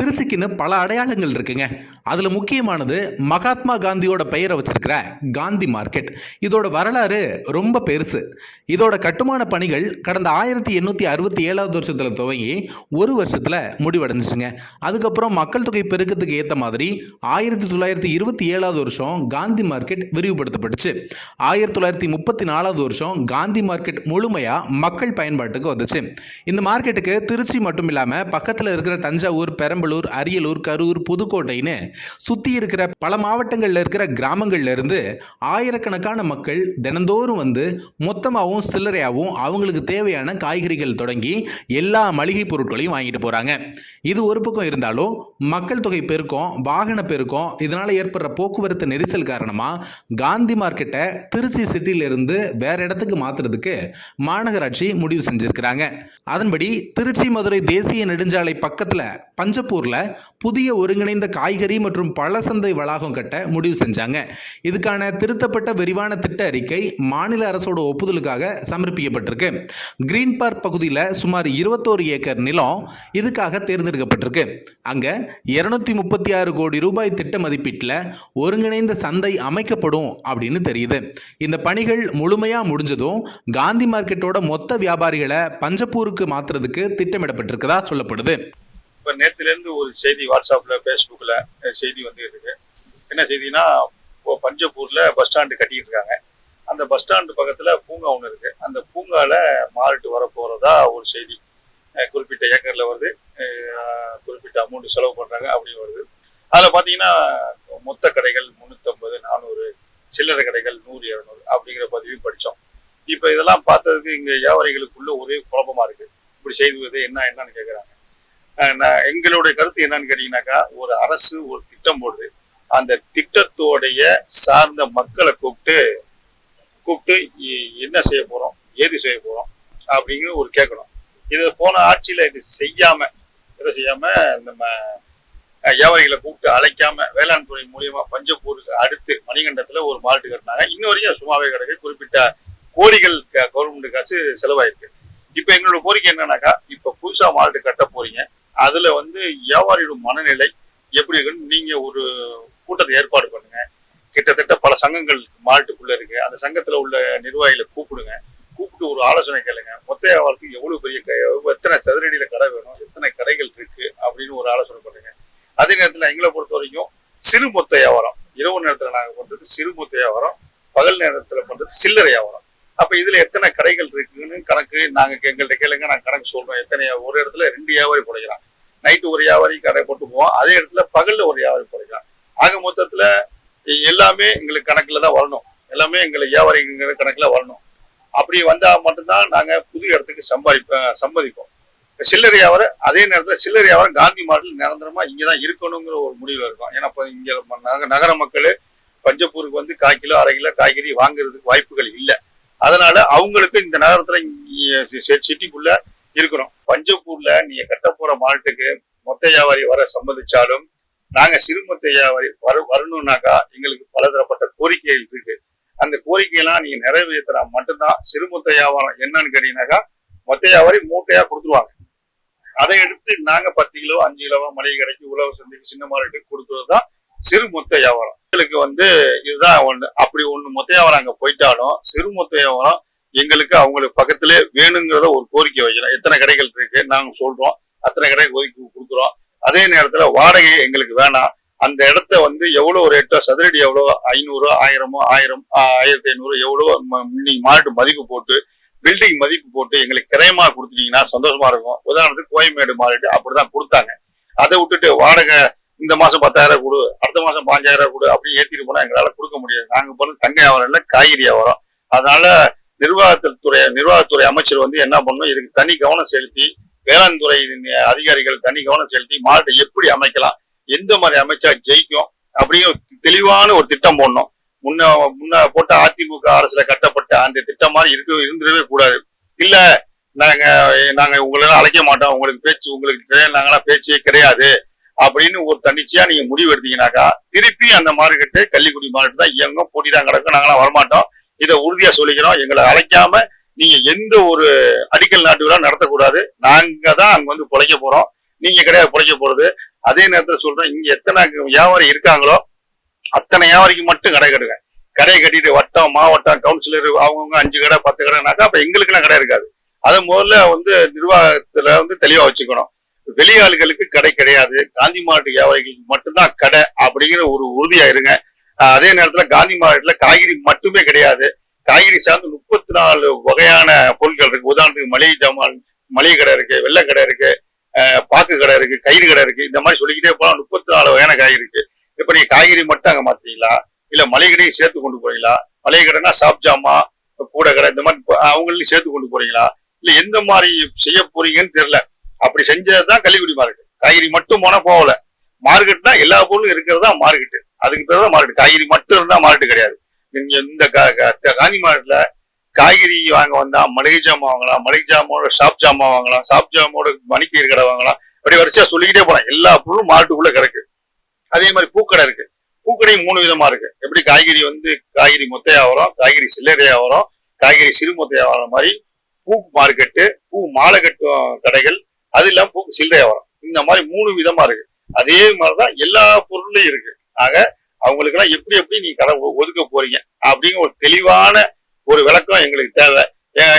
திருச்சிக்குன்னு பல அடையாளங்கள் இருக்குங்க. அதில் முக்கியமானது மகாத்மா காந்தியோட பெயரை வச்சிருக்கிற காந்தி மார்க்கெட். இதோட வரலாறு ரொம்ப பெருசு. இதோட கட்டுமான பணிகள் கடந்த ஆயிரத்தி எண்ணூற்றி அறுபத்தி ஏழாவது வருஷத்தில் துவங்கி ஒரு வருஷத்தில் முடிவடைஞ்சிச்சுங்க. அதுக்கப்புறம் மக்கள் தொகை பெருக்கத்துக்கு ஏற்ற மாதிரி ஆயிரத்தி தொள்ளாயிரத்தி இருபத்தி ஏழாவது வருஷம் காந்தி மார்க்கெட் விரிவுபடுத்தப்பட்டுச்சு. ஆயிரத்தி தொள்ளாயிரத்தி முப்பத்தி நாலாவது வருஷம் காந்தி மார்க்கெட் முழுமையாக மக்கள் பயன்பாட்டுக்கு வந்துச்சு. இந்த மார்க்கெட்டுக்கு திருச்சி மட்டும் இல்லாமல் பக்கத்தில் இருக்கிற தஞ்சாவூர் பெரம்பலூர் அரியலூர் கரூர் புதுக்கோட்டைன்னு சுற்றி இருக்கிற பல மாவட்டங்களில் இருக்கிற கிராமங்கள்ல இருந்து ஆயிரக்கணக்கான மக்கள் தினந்தோறும் வந்து மொத்தமாகவும் சில்லறையாகவும் அவங்களுக்கு தேவையான காய்கறிகள் தொடங்கி எல்லா மளிகை பொருட்களையும் வாங்கிட்டு போகிறாங்க இது ஒரு பக்கம் இருந்தாலும் மக்கள் தொகை பெருக்கம் வாகன பெருக்கம் இதனால் ஏற்படுற போக்குவரத்து நெரிசல் காரணமாக காந்தி மார்க்கெட்டை திருச்சி சிட்டியிலிருந்து வேற இடத்துக்கு மாற்றுறதுக்கு மாநகராட்சி முடிவு செஞ்சிருக்கிறாங்க. அதன்படி திருச்சி மதுரை தேசிய நெடுஞ்சாலை பக்கத்தில் பஞ்சப்பூர் பஞ்சப்பூரில் புதிய ஒருங்கிணைந்த காய்கறி மற்றும் பழ சந்தை வளாகம் கட்ட முடிவு செஞ்சாங்க. இதுக்கான திருத்தப்பட்ட விரிவான திட்ட அறிக்கை மாநில அரசோட ஒப்புதலுக்காக சமர்ப்பிக்கப்பட்டிருக்கு. கிரீன் பார்க் பகுதியில் சுமார் இருபத்தோரு ஏக்கர் நிலம் இதுக்காக தேர்ந்தெடுக்கப்பட்டிருக்கு. அங்கே இருநூத்தி முப்பத்தி ஆறு கோடி ரூபாய் திட்ட மதிப்பீட்டில் ஒருங்கிணைந்த சந்தை அமைக்கப்படும் அப்படின்னு தெரியுது. இந்த பணிகள் முழுமையாக முடிஞ்சதும் காந்தி மார்க்கெட்டோட மொத்த வியாபாரிகளை பஞ்சப்பூருக்கு மாற்றுறதுக்கு திட்டமிடப்பட்டிருக்கதா சொல்லப்படுது. இப்போ நேற்றுலேருந்து ஒரு செய்தி வாட்ஸ்அப்பில் ஃபேஸ்புக்கில் செய்தி வந்து இருக்கு. என்ன செய்தினா இப்போ பஞ்சப்பூரில் பஸ் ஸ்டாண்டு கட்டிட்டு இருக்காங்க அந்த பஸ் ஸ்டாண்டு பக்கத்தில் பூங்கா ஒன்று இருக்கு. அந்த பூங்காவில் மாறிட்டு வர போகிறதா ஒரு செய்தி. குறிப்பிட்ட ஏக்கரில் வருது. குறிப்பிட்ட அமௌண்ட் செலவு பண்ணுறாங்க அப்படின்னு வருது. அதில் பார்த்தீங்கன்னா மொத்த கடைகள் முந்நூற்றம்பது நானூறு சில்லறை கடைகள் நூறு இரநூறு அப்படிங்கிற பதிவையும் படித்தோம் இப்போ இதெல்லாம் பார்த்ததுக்கு இங்கே வியாபாரிகளுக்குள்ள ஒரே குழப்பமா இருக்குது இப்படி செய்வது என்ன என்னன்னு கேட்குறாங்க நான் எங்களுடைய கருத்து என்னன்னு கேட்டீங்கன்னாக்கா ஒரு அரசு ஒரு திட்டம் போடுது. அந்த திட்டத்தோடைய சார்ந்த மக்களை கூப்பிட்டு கூப்பிட்டு என்ன செய்ய போறோம்? ஏது செய்ய போறோம்? அப்படிங்கிற ஒரு கேட்கணும். இது போன ஆட்சியில இது செய்யாம இதை செய்யாம நம்ம வியாபாரிகளை கூப்பிட்டு அழைக்காம வேளாண் துறை மூலியமா பஞ்சப்பூருக்கு அடுத்து மணிகண்டத்துல ஒரு மார்ட்டு கட்டினாங்க. இன்ன வரைக்கும் சும்மாவே கிடக்கு. குறிப்பிட்ட கோடிகள் கவர்மெண்ட் காசு செலவாயிருக்கு. இப்ப எங்களோட கோரிக்கை என்னன்னாக்கா இப்ப புதுசா மால்ட்டு கட்ட போறீங்க. அதுல வந்து வியாபாரியோட மனநிலை எப்படி இருக்குன்னு நீங்க ஒரு கூட்டத்தை ஏற்பாடு பண்ணுங்க. கிட்டத்தட்ட பல சங்கங்கள் மாவட்டத்துக்குள்ள இருக்கு. அந்த சங்கத்துல உள்ள நிர்வாகிகளை கூப்பிடுங்க. கூப்பிட்டு ஒரு ஆலோசனை கேளுங்க. மொத்த வியாபாரத்துக்கு எவ்வளவு பெரிய க- எத்தனை சதுரடியில கடை வேணும் எத்தனை கடைகள் இருக்கு அப்படின்னு ஒரு ஆலோசனை பண்ணுங்க. அதே நேரத்துல எங்களை பொறுத்த வரைக்கும் சிறு மொத்த வியாபாரம் இரவு நேரத்துல நாங்க பண்றது சிறு மொத்த வியாபாரம் பகல் நேரத்துல பண்றது சில்லறை வியாபாரம். அப்ப இதுல எத்தனை கடைகள் இருக்குன்னு கணக்கு நாங்க எங்கள்கிட்ட கேளுங்க. நாங்க கணக்கு சொல்றோம் எத்தனை ஒரு இடத்துல ரெண்டு வியாபாரி போடைக்கலாம் நைட்டு ஒரு வியாபாரி கடை போட்டு போவோம். அதே இடத்துல பகல்ல ஒரு வியாபாரி போடைக்கலாம் ஆக மொத்தத்துல எல்லாமே எங்களுக்கு கணக்குல தான் வரணும். எல்லாமே எங்களுக்கு வியாபாரிங்கிற கணக்குல வரணும். அப்படி வந்தா மட்டும்தான் நாங்க புது இடத்துக்கு சம்பாதிப்ப சம்மதிப்போம். சில்லறை வியாபாரம் அதே நேரத்துல சில்லறை வியாபாரம் காந்தி மாடல் நிரந்தரமா இங்கதான் இருக்கணுங்கிற ஒரு முடிவில் இருக்கும். ஏன்னா இப்ப இங்க ம- நகர மக்கள் பஞ்சப்பூருக்கு வந்து கால் கிலோ அரை கிலோ காய்கறி வாங்குறதுக்கு வாய்ப்புகள் இல்லை. அதனால அவங்களுக்கு இந்த நகரத்துல சிட்டிக்குள்ள இருக்கணும். பஞ்சப்பூர்ல நீங்க கட்ட போற மால்ட்டுக்கு மொத்த வியாபாரி வர சம்மதிச்சாலும் நாங்க சிறு மொத்த வியாபாரி வர வரணும்னாக்கா எங்களுக்கு பலதரப்பட்ட கோரிக்கைகள் இருக்கு. அந்த கோரிக்கையெல்லாம் நீங்க நிறைவேற்றினா மட்டும்தான் சிறு மொத்த வியாபாரம் என்னன்னு கேட்டீங்கன்னாக்கா மொத்த வியாபாரி மூட்டையா கொடுத்துருவாங்க. அதை எடுத்து நாங்க பத்து கிலோ அஞ்சு கிலோவா மளிகை கடைக்கு உழவு சந்தைக்கு சின்ன மார்க்கெட்டுக்கு கொடுக்கறது தான் சிறு மொத்த வியாபாரம். எங்களுக்கு வந்து இதுதான் ஒண்ணு. அப்படி ஒண்ணு மொத்த வியாபாரம் அங்க போயிட்டாலும் சிறு மொத்த வியாபாரம் எங்களுக்கு அவங்களுக்கு பக்கத்திலே வேணுங்கிறத ஒரு கோரிக்கை வைக்கிறோம். எத்தனை கடைகள் இருக்கு? நாங்க சொல்றோம். அத்தனை கடைக்கு ஒதுக்கி கொடுக்குறோம். அதே நேரத்துல வாடகை எங்களுக்கு வேணாம். அந்த இடத்த வந்து எவ்வளவு ரேட்டோ சதுரடி எவ்வளோ ஐநூறு ஆயிரமோ ஆயிரம் ஆயிரத்தி ஐநூறு எவ்வளோ நீங்க மாட்டு மதிப்பு போட்டு பில்டிங் மதிப்பு போட்டு எங்களுக்கு கிரயமா கொடுத்துட்டீங்கன்னா சந்தோஷமா இருக்கும். உதாரணத்துக்கு கோயம்பேடு மாறிட்டு அப்படிதான் கொடுத்தாங்க. அதை விட்டுட்டு வாடகை இந்த மாசம் பத்தாயிரம் கொடு அடுத்த மாசம் பாஞ்சாயிரம் கொடு அப்படின்னு ஏற்றிட்டு போனா எங்களால கொடுக்க முடியாது. நாங்க பண்ண தங்க வியாபாரம் இல்லை காய்கறி வியாபாரம். அதனால நிர்வாகத்துறை நிர்வாகத்துறை அமைச்சர் வந்து என்ன பண்ணணும்? இதுக்கு தனி கவனம் செலுத்தி வேளாண் துறை அதிகாரிகள் தனி கவனம் செலுத்தி மாட்டை எப்படி அமைக்கலாம்? எந்த மாதிரி அமைச்சா ஜெயிக்கும்? அப்படியும் தெளிவான ஒரு திட்டம் போடணும். முன்ன முன்ன போட்ட அதிமுக அரசுல கட்டப்பட்ட அந்த திட்டம் மாதிரி இருக்க இருந்துடவே கூடாது. இல்ல நாங்க நாங்க உங்களெல்லாம் அழைக்க மாட்டோம். உங்களுக்கு பேச்சு உங்களுக்கு நாங்களாம் பேச்சே கிடையாது. அப்படின்னு ஒரு தன்னிச்சையா நீங்க முடிவு எடுத்தீங்கன்னாக்கா திருப்பி அந்த மார்க்கெட்டு கள்ளிக்குடி மார்க்கெட் தான் இயங்கும். போட்டி தான் கிடக்கும் நாங்களாம் வரமாட்டோம். இதை உறுதியா சொல்லிக்கிறோம் எங்களை அழைக்காம நீங்க எந்த ஒரு அடிக்கல் நாட்டு விழா நடத்தக்கூடாது. நாங்க தான் அங்க வந்து பிழைக்க போறோம். நீங்க கிடையாது பிழைக்க போறது. அதே நேரத்தில் சொல்றேன் இங்க எத்தனை வியாபாரி இருக்காங்களோ அத்தனை வியாபாரிக்கு மட்டும் கடை கட்டுங்க. கடையை கட்டிட்டு வட்டம் மாவட்டம் கவுன்சிலர் அவங்கவுங்க அஞ்சு கடை பத்து கடைனாக்கா அப்ப எங்களுக்குலாம் கடை இருக்காது. அதை முதல்ல வந்து நிர்வாகத்துல வந்து தெளிவா வச்சுக்கணும். வெளியாளுகளுக்கு கடை கிடையாது. காந்தி மாவட்ட வியாபாரிகளுக்கு மட்டும்தான் கடை அப்படிங்கிற ஒரு உறுதியா இருங்க. அதே நேரத்துல காந்தி மார்க்கெட்ல காய்கறி மட்டுமே கிடையாது. காய்கறி சார்ந்து முப்பத்தி நாலு வகையான பொருட்கள் இருக்கு. உதாரணத்துக்கு மளிகை ஜாமான் மளிகை கடை இருக்கு வெள்ளை கடை இருக்கு பாக்கு கடை இருக்கு கயிறு கடை இருக்கு. இந்த மாதிரி சொல்லிக்கிட்டே போலாம் முப்பத்தி நாலு வகையான காய்கறி இருக்கு. இப்ப நீங்க காய்கறி மட்டும் அங்க மாத்தீங்களா இல்ல மளிகை கடையும் சேர்த்து கொண்டு போறீங்களா? மளிகை கடைனா சாப் ஜாமா கூட கடை இந்த மாதிரி அவங்களையும் சேர்த்து கொண்டு போறீங்களா? இல்ல எந்த மாதிரி செய்ய போறீங்கன்னு தெரியல. அப்படி செஞ்சதுதான் கள்ளிக்குடி மார்க்கெட் காய்கறி மட்டும் போனா போகல. மார்க்கெட்னா எல்லா பொருளும் இருக்கிறது தான் அதுக்கு பேர் தான் மார்க்கெட். காய்கறி மட்டும் இருந்தால் மார்க்கெட் கிடையாது. நீங்க இந்த கா- கா- காந்தி மார்க்கெட்ல காய்கறி வாங்க வந்தா மளிகை ஜாமான் வாங்கலாம் மளிகை ஜாமோட ஷாப் ஜாமான் வாங்கலாம் ஷாப் ஜாமோட மணிப்பீர் கடை வாங்கலாம். அப்படி வரிசையா சொல்லிக்கிட்டே போலாம். எல்லா பொருளும் மாட்டுக்குள்ள கிடக்கு. அதே மாதிரி பூக்கடை இருக்கு. பூக்கடையும் மூணு விதமா இருக்கு. எப்படி காய்கறி வந்து காய்கறி மொத்த வியாபாரம் காய்கறி சில்லறை வியாபாரம் காய்கறி சிறு மொத்தையா வர மாதிரி பூ மார்க்கெட்டு பூ மாலை கட்டும் கடைகள் அது இல்லாம பூ சில்லறை வியாபாரம் இந்த மாதிரி மூணு விதமா இருக்கு. அதே மாதிரிதான் எல்லா பொருளையும் இருக்கு. ஆக அவங்களுக்கு எல்லாம் எப்படி எப்படி நீ கடை ஒதுக்க போறீங்க அப்படிங்கிற ஒரு தெளிவான ஒரு விளக்கம் எங்களுக்கு தேவை.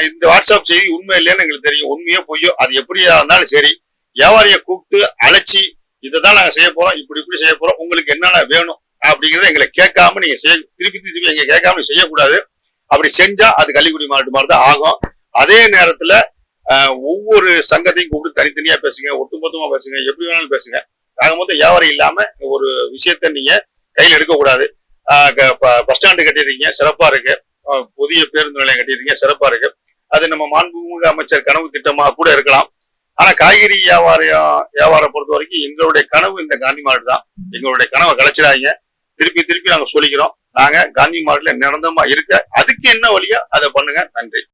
இந்த வாட்ஸ்அப் செய்தி உண்மை இல்லைன்னு எங்களுக்கு தெரியும். உண்மையோ பொய்யோ அது எப்படியா இருந்தாலும் சரி வியாபாரியை கூப்பிட்டு அழைச்சி இதை தான் நாங்க செய்ய போறோம் இப்படி இப்படி செய்ய போறோம் உங்களுக்கு என்னென்ன வேணும் அப்படிங்கறத எங்களை கேட்காம நீங்க செய்ய திருப்பி திருப்பி எங்க கேட்காம செய்யக்கூடாது. அப்படி செஞ்சா அது கள்ளிக்குடி மாவட்டம் மாதிரி தான் ஆகும். அதே நேரத்துல ஒவ்வொரு சங்கத்தையும் கூப்பிட்டு தனித்தனியா பேசுங்க ஒட்டுமொத்தமா பேசுங்க எப்படி வேணாலும் பேசுங்க. ஆக மொத்தம் வியாபாரம் இல்லாம ஒரு விஷயத்த நீங்க கையில் எடுக்கக்கூடாது. ப- பஸ் ஸ்டாண்டு கட்டியிருக்கீங்க சிறப்பா இருக்கு. புதிய பேருந்து நிலையம் கட்டியிருக்கீங்க சிறப்பா இருக்கு. அது நம்ம மாண்புமிகு அமைச்சர் கனவு திட்டமா கூட இருக்கலாம். ஆனா காய்கறி வியாபாரம் வியாபாரம் பொறுத்த வரைக்கும் எங்களுடைய கனவு இந்த காந்தி மாடு தான். எங்களுடைய கனவை கலைச்சிடாதீங்க. திருப்பி திருப்பி நாங்க சொல்லிக்கிறோம். நாங்க காந்தி மார்க்கெட்ல நிரந்தரமா இருக்க அதுக்கு என்ன வழியோ அதை பண்ணுங்க. நன்றி.